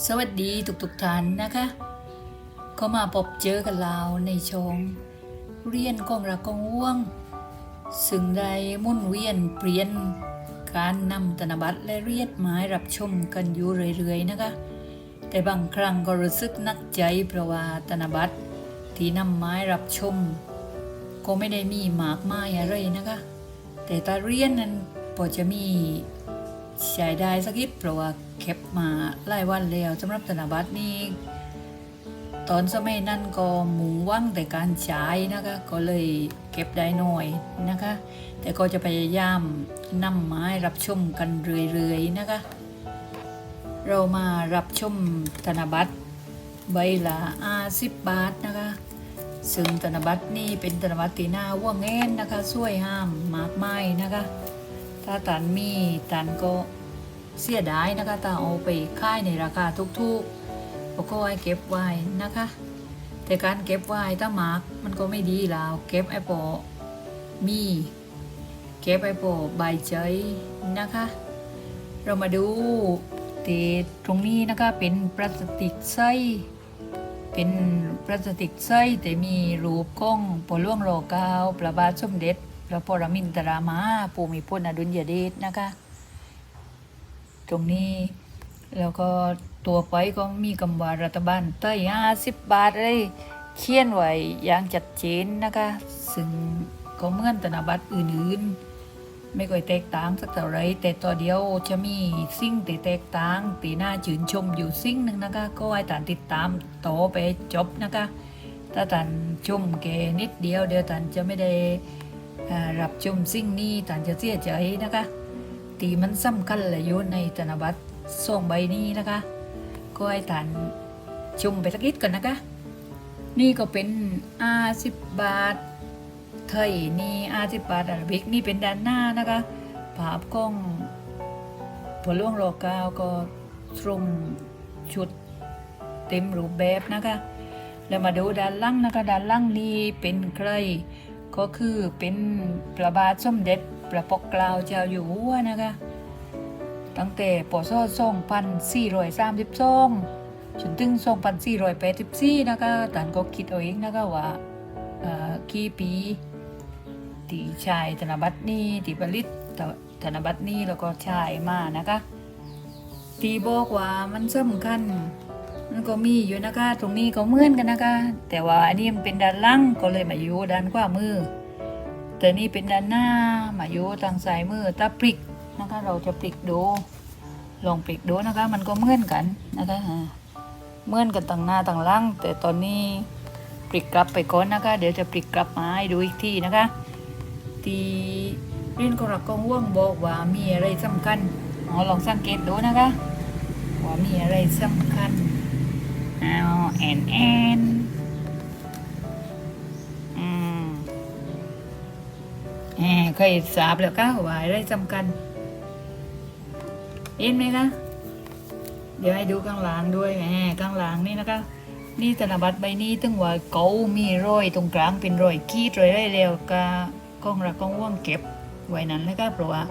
สวัสดีทุกๆท่านนะคะเข้ามาพบเจอกันเราในช่องเรียนของรักของว่วง ซึ่งได้มุ่นเวียนเปลี่ยนการนำธนบัตรและเรียดหมายรับชมกันอยู่เรื่อยๆนะคะ แต่บางครั้งก็รู้สึกนักใจเพราะว่าธนบัตรที่นำไม้รับชม ก็ไม่ได้มีหมากไม้อะไรนะคะ แต่ตาเรียนนั้นพอจะมี ใช้ได้สักนิดเพราะว่าเก็บมาหลายวันแล้วสำหรับธนบัตรนี่ตอนสมัยนั้นก็หมูว่างแต่การใช้นะคะก็เลยเก็บได้น้อยนะคะ แต่ก็จะพยายามนำไม้รับชมกันเรื่อยๆนะคะ เรามารับชมธนบัตรใบละอาสิบบาทนะคะ ซึ่งธนบัตรนี่เป็นธนบัตรตีหน้าว่าแงนนะคะสวยห้ามมากไม้นะคะ ถ้าตันมีตันก็เสียดายนะคะถ้าเอาไปค่ายในราคาทุกๆเก็ให้เก็บไว้นะคะ แต่การเก็บไว้ถ้าหมากมันก็ไม่ดีแล้วเก็บไอ้ปอมีเก็บไอ้ปอใบใจนะคะ เรามาดูตีตรงนี้นะคะเป็นพลาสติกไส้เป็นพลาสติกไส้แต่มีรูปกล้องปล่วงโลกาวพระบาทสมเด็จ พระปรมินทรามาภูมิพลอดุลยเดชนะคะ ตรงนี้ แล้วก็ตัวไปก็มีคำว่ารัฐบาลต้ยห้าสิบบาทเลยเขียนไว้อย่างชัดเจนนะคะ ซึ่งก็เหมือนธนบัตรอื่นๆ ไม่ค่อยแตกต่างสักเท่าไรแต่ตัวเดียวจะมีสิ่งที่แตกต่างตีหน้าจืนชมอยู่สิ่งหนึ่งนะคะ ก็ให้ตานติดตามต่อไปจบนะคะ ถ้าตานชมแกนิดเดียวเดียวตานจะไม่ได้ รับชมสิ่งนี้ตางจะเสียใจนะคะตีมันสำคัญเลยอยู่ในธนบัตรสองใบนี้นะคะก็ให้ท่านชมไปสักนิดก่อนนะคะ นี่ก็เป็นอาสิบบาทไทยนี่อาสิบบาทอาราบิกนี่เป็นด้านหน้านะคะภาพกล้องพอล่วงรอก้าก็ตรงชุดเต็มรูปแบบนะคะ แล้วมาดูด้านล่างนะคะด้านล่างนี่เป็นใคร ก็คือเป็นพระบาทสมเด็จพระปกเกล้าเจ้าอยู่หัวนะคะ ตั้งแต่ปศ2432จนถึง2484นะคะท่านก็คิดเอาเองนะคะว่าเอ่อกี่ปีที่ชายธนบัตรนี้ที่ผลิตธนบัตรนี้แล้วก็ชายมานะคะที่บอกว่ามันสำคัญ มันก็มีอยู่นะคะ ตรงนี้ก็เหมือนกันนะคะ แต่ว่าอันนี้มันเป็นด้านล่างก็เลยมาอยู่ด้านขวามือ แต่นี่เป็นด้านหน้ามาอยู่ทางซ้ายมือถ้าพลิกนะคะ เราจะพลิกดู ลองพลิกดูนะคะ มันก็เหมือนกันนะคะเหมือนกันต่างหน้าต่างล่าง แต่ตอนนี้พลิกกลับไปก่อนนะคะ เดี๋ยวจะพลิกกลับมาให้ดูอีกทีนะคะทีเรียนกรักกองว่วงบอกว่ามีอะไรสำคัญอ๋อลองสังเกตดูนะคะว่ามีอะไรสำคัญ เอาแอนแอนอืมแหมเคยสาบแล้วก้าวว่าอะไรสำคัญเห็นไหมคะ เดี๋ยวให้ดูข้างหลังด้วยแหมข้างหลังนี่นะคะ นี่ธนบัตรใบนี้ถึงว่าเกามีรอยตรงกลางเป็นรอยขีดรอยได้แล้วกากล้องระกล้องว่างเก็บไว้นั้นนะคะเพราะว่า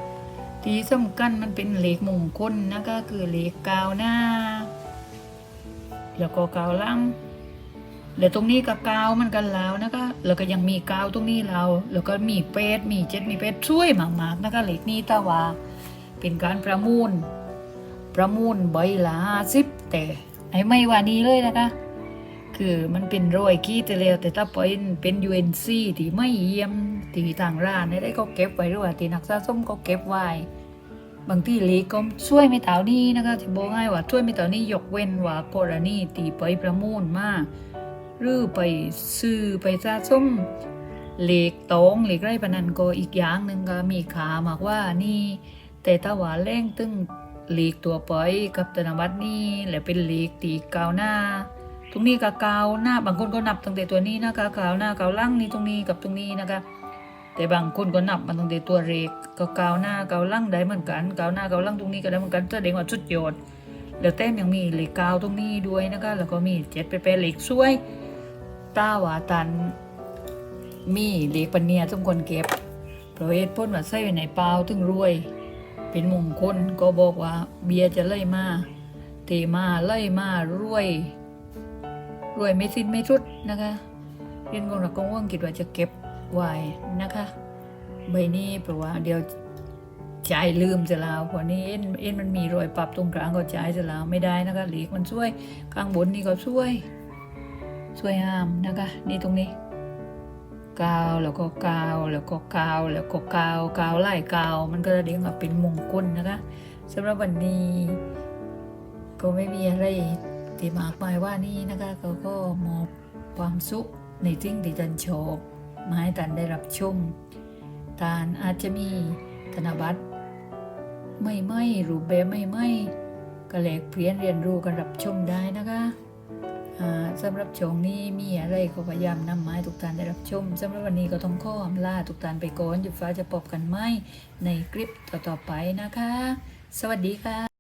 ที่สำคัญมันเป็นเหล็กมงคลนะคะคือเหล็กกาวหน้า แล้วก็กาวล่างแล้วตรงนี้ก็กาวมันกันแล้วนะคะแล้วก็ยังมีกาวตรงนี้เราแล้วก็มีเป็ดมีเจ็ดมีเป็ดช่วยมากๆนะคะเหล็กนี้ตาว่าเป็นการประมูล ประมูลใบละสิบแต่ไอ้ไม่ว่านี้เลยนะคะคือมันเป็นรอยขี้แต่แล้วแต่ถ้าเป็นเป็น UNC ที่ไม่เยี่ยมที่ทางร้านได้ก็เก็บไว้หรือว่าที่นักสะสมก็เก็บไว้ บางที่ลีกก็ช่วยไม่เท่านี้นะคะจะบอกให้ว่าช่วยไม่เท่านี้ยกเว้นว่ากรณีตีไปประมูลมาหรือไปซื้อไปสะสมเหล็กตองเหล็กไรพนันก็อีกอย่างหนึ่งก็มีขามากว่านี่ แต่ถ้าว่าแรงตึงเหล็กตัวไปกับธนบัตรนี่และเป็นเหล็กตีกาวหน้า ตรงนี้กับกาวหน้าบางคนก็นับตั้งแต่ตัวนี้นะคะกาวหน้ากาวล่างนี่ตรงนี้กับตรงนี้นะคะ แต่บางคนก็นับมันตั้งแต่ตัวเรกก็กาวหน้ากาวล่างได้เหมือนกันกาวหน้ากาวล่างตรงนี้ก็ได้เหมือนกันแสดงว่าชุดโยนแล้วแต้มยังมีเหล็กกาวตรงนี้ด้วยนะคะแล้วก็มีเจ็ดเปเหล็กช่วยตาหวาตัน มีเหล็กปันเนียทุกคนเก็บเพราะเหตุผลว่าใส่ไว้ในเปล่าถึงรวย เป็นมงคลก็บอกว่า เบียจะไล่มาแมาไล่มารวย รวยไม่สิ้นไม่สุดนะคะเรียนกงหลักกงว่างคิดว่าจะเก็บ ไว้นะคะ ใบนี้เพราะว่าเดี๋ยวใจลืมจะลาวพราะนี้เอ็นเอ็นมันมีรอยปรับตรงกลางก็ใจจะลาวไม่ได้นะคะหลีกมันช่วยข้างบนนี่ก็ช่วย ช่วยห้ามนะคะ นี่ตรงนี้กาวแล้วก็กาวแล้วก็กาวแล้วก็กาวกาวไล่กาวมันก็จะเรียกว่าเป็นมงคลนะคะสำหรับวันนี้ก็ไม่มีอะไรที่มากมายว่านี่นะคะเขาก็มอบความสุขในสิ่งที่ท่านชอบ มาให้ท่านได้รับชมท่านอาจจะมีธนบัตรไม่ไม่รูปแบบไม่ไม่ก็แลกเปลี่ยนเรียนรู้กันรับชมได้นะคะสำหรับช่วงนี้มีอะไรก็พยายามนำมาให้ทุกท่านได้รับชมสำหรับวันนี้ก็ต้องขออำลาทุกท่านไปก่อนหยุดฟ้าจะพบกันไหมในคลิปต่อๆไปนะคะ สวัสดีค่ะ